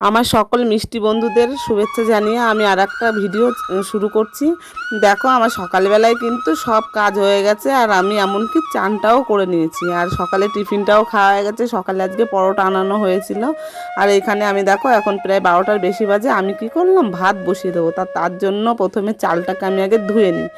আমার সকল মিষ্টি বন্ধুদের শুভেচ্ছা জানিয়ে আমি আর একটা ভিডিও শুরু করছি। দেখো, আমার সকালবেলায় কিন্তু সব কাজ হয়ে গেছে আর আমি এমনকি চানটাও করে নিয়েছি। আর সকালে টিফিনটাও খাওয়া হয়ে গেছে। সকালে আজকে পরোটা আনানো হয়েছিল। আর এখানে আমি, দেখো, এখন প্রায় বারোটার বেশি বাজে। আমি কি করলাম? ভাত বসিয়ে দেবো। তা, তার জন্য প্রথমে চালটাকে আমি আগে ধুয়ে নিই।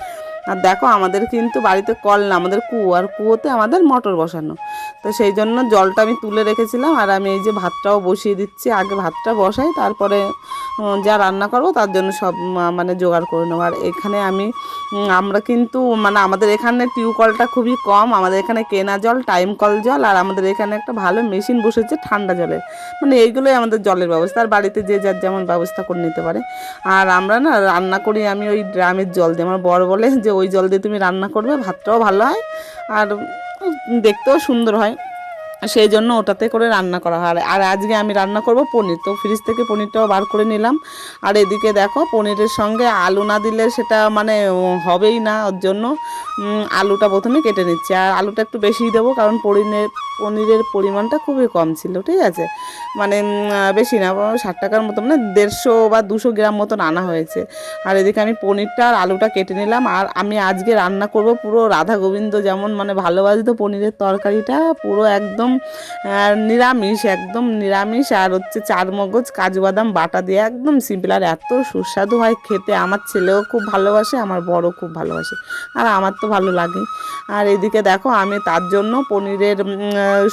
আর দেখো, আমাদের কিন্তু বাড়িতে কল না, আমাদের কুয়ো। আর কুয়োতে আমাদের মোটর বসানো। তো সেই জন্য জলটা আমি তুলে রেখেছিলাম আর আমি এই যে ভাতটাও বসিয়ে দিচ্ছি। আগে ভাতটা বসাই, তারপরে যা রান্না করব তার জন্য সব মানে জোগাড় করে নেব। আর এখানে আমি আমরা কিন্তু মানে আমাদের এখানে টিউবকলটা খুবই কম, আমাদের এখানে কেনা জল, টাইম কল জল, আর আমাদের এখানে একটা ভালো মেশিন বসেছে ঠান্ডা জলের মানে এইগুলোই আমাদের জলের ব্যবস্থা, আর বাড়িতে যে যার যেমন ব্যবস্থা করে নিতে পারে। আর আমরা না রান্না করি আমি ওই ড্রামের জল দিয়ে। আমার বড় বলে যে, ওই জল দিয়ে তুমি রান্না করবে, ভাতটাও ভালো হয়। আর দেখতেও সুন্দর হয়। সেই জন্য ওটাতে করে রান্না করা হয়। আর আজকে আমি রান্না করব পনির। তো ফ্রিজ থেকে পনিরটাও বার করে নিলাম। আর এদিকে দেখো, পনিরের সঙ্গে আলু না দিলে সেটা মানে হবেই না। ওর জন্য আলুটা প্রথমে কেটে নিচ্ছি। আর আলুটা একটু বেশিই দেবো, কারণ পনিরের পনিরের পরিমাণটা খুবই কম ছিল, ঠিক আছে? মানে বেশি না ষাট টাকার মতো মানে দেড়শো বা দুশো গ্রাম মতন আনা হয়েছে। আর এদিকে আমি পনিরটা আর আলুটা কেটে নিলাম। আর আমি আজকে রান্না করব পুরো রাধা গোবিন্দ যেমন মানে ভালোবাসতো পনিরের তরকারিটা, পুরো একদম আহ, নিরামিষ একদম নিরামিষ। আর হচ্ছে চার মগজ কাজু বাদাম বাটা দিয়ে একদম সিম্পল আর এত সুস্বাদু হয় খেতে। আমার ছেলেও খুব ভালোবাসে আমার বড় খুব ভালোবাসে। আর আমার তো ভালো লাগে। আর এদিকে দেখো আমি তার জন্য পনিরের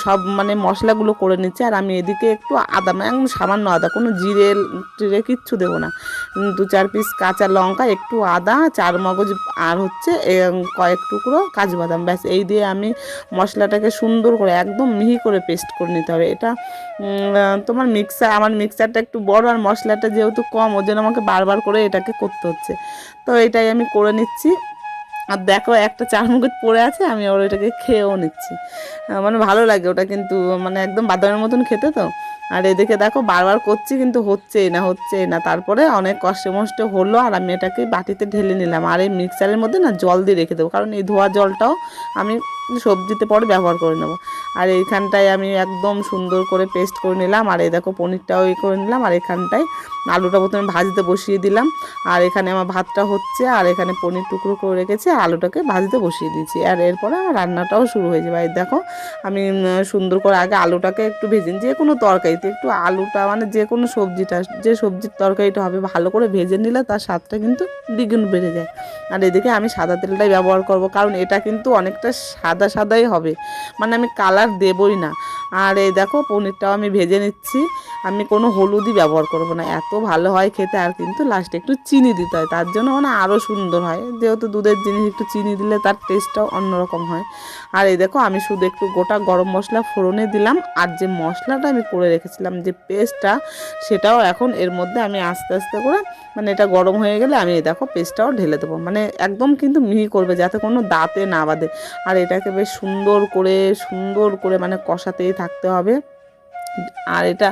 সব মানে মশলাগুলো করে নিচ্ছি। আর আমি এদিকে একটু আদা মানে একদম সামান্য আদা কোনো জিরে টিরে কিচ্ছু দেবো না। দু চার পিস কাঁচা লঙ্কা একটু আদা চার মগজ আর হচ্ছে কয়েক টুকরো কাজু বাদাম। ব্যাস এই দিয়ে আমি মশলাটাকে সুন্দর করে একদম মিহি করে পেস্ট করে নিতে হবে। এটা তোমার মিক্সার আমার মিক্সারটা একটু বড় আর মশলাটা যেহেতু কম, ওই জন্য আমাকে বারবার করে এটাকে করতে হচ্ছে। তো এটাই আমি করে নিচ্ছি। আর দেখো, একটা চারমুকুট পড়ে আছে, আমি ওর ওইটাকে খেয়েও নিচ্ছি। মানে ভালো লাগে ওটা কিন্তু মানে একদম বাদামের মতন খেতে তো। আর এদিকে দেখো, বারবার করছি কিন্তু হচ্ছেই না হচ্ছেই না। তারপরে অনেক কষ্টে মষ্টে হলো আর আমি এটাকে বাটিতে ঢেলে নিলাম। আর এই মিক্সারের মধ্যে না জল দিয়ে রেখে দেবো, কারণ এই ধোয়া জলটাও আমি সবজিতে পরে ব্যবহার করে নেব। আর এইখানটায় আমি একদম সুন্দর করে পেস্ট করে নিলাম। আর এই দেখো পনিরটাও ই করে নিলাম। আর এখানটায় আলুটা প্রথমে ভাজতে বসিয়ে দিলাম। আর এখানে আমার ভাতটা হচ্ছে। আর এখানে পনির টুকরো করে রেখেছি। আলুটাকে ভাজতে বসিয়ে দিয়েছি। আর এরপরে আমার রান্নাটাও শুরু হয়ে যাবে। দেখো, আমি সুন্দর করে আগে আলুটাকে একটু ভেজে নিই। যে কোনো তরকারিতে একটু আলুটা মানে যে কোনো সবজিটা, যে সবজির তরকারিটা হবে, ভালো করে ভেজে নিলে তার স্বাদটা কিন্তু দ্বিগুণ বেড়ে যায়। আর এদিকে আমি সাদা তেলটাই ব্যবহার করব। কারণ এটা কিন্তু অনেকটা সাদা সাদাই হবে। মানে আমি কালার দেবই না। আর এই দেখো, পনিরটাও আমি ভেজে নিচ্ছি। আমি কোনো হলুদই ব্যবহার করব না। এত ভালো হয় খেতে, আর কিন্তু লাস্টে একটু চিনি দিতে হয়। তার জন্য মানে আরও সুন্দর হয়। যেহেতু দুধের জিনিস একটু চিনি দিলে তার টেস্টটাও অন্যরকম হয়। আর এই দেখো, আমি শুধু একটু গোটা গরম মশলা ফোড়নে দিলাম। আর যে মশলাটা আমি করে রেখেছিলাম, যে পেস্টটা সেটাও এখন এর মধ্যে আমি আস্তে আস্তে করে মানে এটা গরম হয়ে গেলে আমি দেখো পেস্টটাও ঢেলে দেবো। মানে একদম কিন্তু মিহি করবে, যাতে কোনো দাঁতে না বাঁধে। আর এটাকে বেশ সুন্দর করে সুন্দর করে মানে কষাতেই থাকতে হবে। আর এটা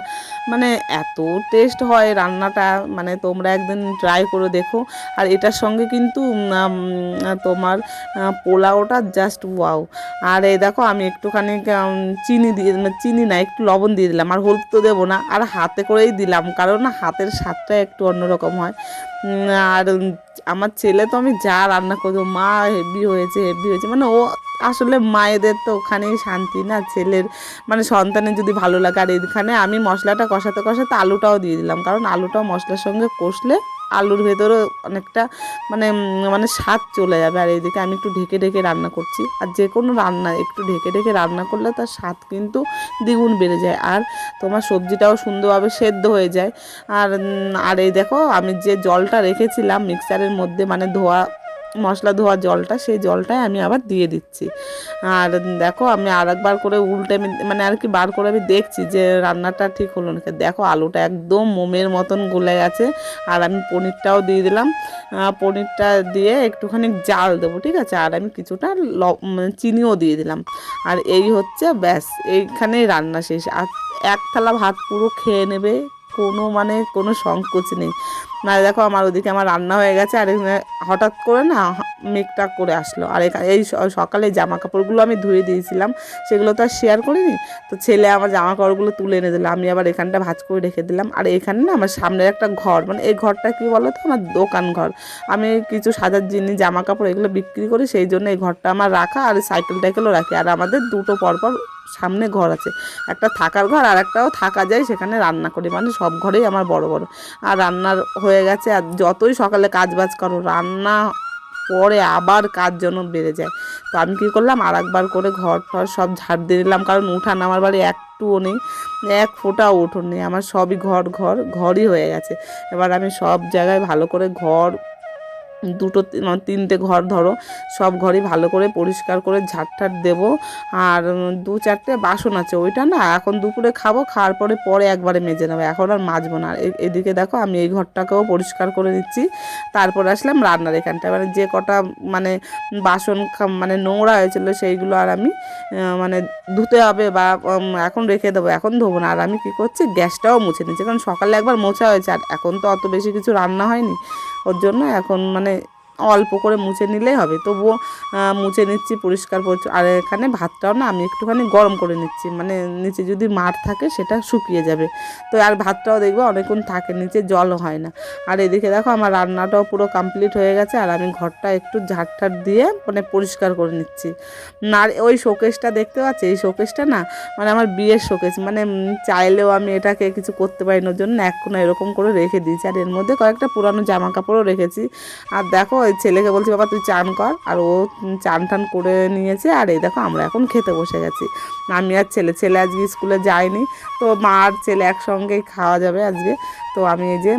মানে এত টেস্ট হয় রান্নাটা মানে তোমরা একদিন ট্রাই করে দেখো। আর এটার সঙ্গে কিন্তু তোমার পোলাওটা জাস্ট ওয়াও আর এই দেখো আমি একটুখানি চিনি দিয়ে মানে চিনি না, একটু লবণ দিয়ে দিলাম। আর হলুদ তো দেবো না, আর হাতে করেই দিলাম। কারণ হাতের স্বাদটা একটু অন্যরকম হয়। আর আমার ছেলে তো আমি যা রান্না করব মা হেভি হয়েছে হেভি হয়েছে। মানে ও আসলে মায়েদের তো ওখানেই শান্তি না, ছেলের মানে সন্তানের যদি ভালো লাগে আর এখানে আমি মশলাটা কষাতে কষাতে আলুটাও দিয়ে দিলাম। কারণ আলুটাও মশলার সঙ্গে কষলে আলুর ভেতরে অনেকটা মানে মানে স্বাদ চলে যাবে। আর এইদিকে আমি একটু ঢেকে ঢেকে রান্না করছি। আর যে কোনো রান্না, একটু ঢেকে ঢেকে রান্না করলে তার স্বাদ কিন্তু দ্বিগুণ বেড়ে যায়। আর তোমার সবজিটাও সুন্দরভাবে সেদ্ধ হয়ে যায়। আর আর এই দেখো আমি যে জলটা রেখেছিলাম মিক্সারের মধ্যে মানে ধোয়া মশলা ধোয়া জলটা, সেই জলটাই আমি আবার দিয়ে দিচ্ছি। আর দেখো, আমি আর একবার করে উল্টে মানে আর কি বার করে আমি দেখছি যে রান্নাটা ঠিক হলো না। দেখো, আলুটা একদম মোমের মতন গলে গেছে। আর আমি পনিরটাও দিয়ে দিলাম। পনিরটা দিয়ে একটুখানি জাল দেবো, ঠিক আছে? আর আমি কিছুটা ল- মানে চিনিও দিয়ে দিলাম। আর এই হচ্ছে ব্যাস, এইখানেই রান্না শেষ। আর এক থালা ভাত পুরো খেয়ে নেবে। কোনো মানে কোনো সংকোচ নেই। না দেখো আমার ওদিকে আমার রান্না হয়ে গেছে আর হঠাৎ করে না মেঘটা করে আসলো। আর এই সকালে জামা কাপড়গুলো আমি ধুয়ে দিয়েছিলাম, সেগুলো তো আর শেয়ার করিনি। তো ছেলে আমার জামা কাপড়গুলো তুলে এনে দিল, আমি আবার এখানটা ভাজ করে রেখে দিলাম। আর এখানে না আমার সামনের একটা ঘর মানে এই ঘরটা কি বলো তো? আমার দোকান ঘর। আমি কিছু সাজার জিনিস জামা কাপড় এগুলো বিক্রি করি, সেই জন্য এই ঘরটা আমার রাখা আর সাইকেল টাইকেলও রাখি। আর আমাদের দুটো পরপর সামনে ঘর আছে। একটা থাকার ঘর আর একটাও থাকা যায়, সেখানে রান্না করি। মানে সব ঘরেই আমার বড় বড়। আর রান্নার হয়ে গেছে, আর যতই সকালে কাজ বাজ করো, রান্না পরে আবার কাজ যেন বেড়ে যায়। তো আমি কী করলাম আর একবার করে ঘর টর সব ঝাড় দিয়ে দিলাম কারণ উঠান আমার বাড়ি একটুও নেই, এক ফোঁটাও উঠোন নেই। আমার সবই ঘর ঘর, ঘরই হয়ে গেছে। এবার আমি সব জায়গায় ভালো করে ঘর দুটো মানে তিনটে ঘর ধরো, সব ঘরই ভালো করে পরিষ্কার করে ঝাড় ঠাট দেবো। আর দু চারটে বাসন আছে, ওইটা না এখন দুপুরে খাব, খাওয়ার পরে পরে একবারে মেজে নেব, এখন আর মাজবো না। এদিকে দেখো আমি এই ঘরটাকেও পরিষ্কার করে দিচ্ছি তারপর আসলাম রান্নার এখানটা মানে যে কটা মানে বাসন মানে নোংরা হয়েছিল সেইগুলো আর আমি মানে ধুতে হবে বা এখন রেখে দেবো, এখন ধোবো না। আর আমি কী করছি, গ্যাসটাও মুছে নিচ্ছি, কারণ সকালে একবার মোছা হয়েছে, আর এখন তো অত বেশি কিছু রান্না হয়নি। ওর জন্য এখন মানে অল্প করে মুছে নিলেই হবে। তবুও মুছে নিচ্ছি, পরিষ্কার পরিচ্ছন্ন আর এখানে ভাতটাও না আমি একটুখানি গরম করে নিচ্ছি। মানে নিচে যদি মাঠ থাকে সেটা শুকিয়ে যাবে। তো আর ভাতটাও দেখব অনেকক্ষণ থাকে, নিচে জলও হয় না। আর এদিকে দেখো আমার রান্নাটাও পুরো কমপ্লিট হয়ে গেছে, আর আমি ঘরটা একটু ঝাড় দিয়ে মানে পরিষ্কার করে নিচ্ছি। আর ওই শোকেসটা দেখতে পাচ্ছি? এই শোকেসটা না মানে আমার বিয়ের শোকেস মানে চাইলেও আমি এটাকে কিছু করতে পারি না জন্য এক কোনো এরকম করে রেখে দিয়েছি। আর এর মধ্যে কয়েকটা পুরানো জামা কাপড়ও রেখেছি। আর দেখো ওই ছেলেকে বলছি, বাবা, তুই চান কর। আর ও চান টান করে নিয়েছে। আর এই দেখো, আমরা এখন খেতে বসে গেছি। আমি আর ছেলে ছেলে আজকে স্কুলে যায়নি। তো মা আর ছেলে একসঙ্গেই খাওয়া যাবে আজকে। তো আমি এই যে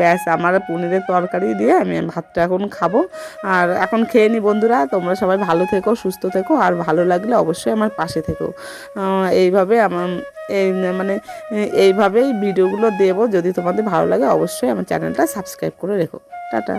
ব্যাস, আমার পনিরের তরকারি দিয়ে আমি ভাতটা এখন খাব। আর এখন খেয়ে নি বন্ধুরা, তোমরা সবাই ভালো থেকো, সুস্থ থেকো। আর ভালো লাগলে অবশ্যই আমার পাশে থেকো। এইভাবে আমার, এই মানে এইভাবেই ভিডিওগুলো দেবো। যদি তোমাদের ভালো লাগে, অবশ্যই আমার চ্যানেলটা সাবস্ক্রাইব করে রেখো। টাটা।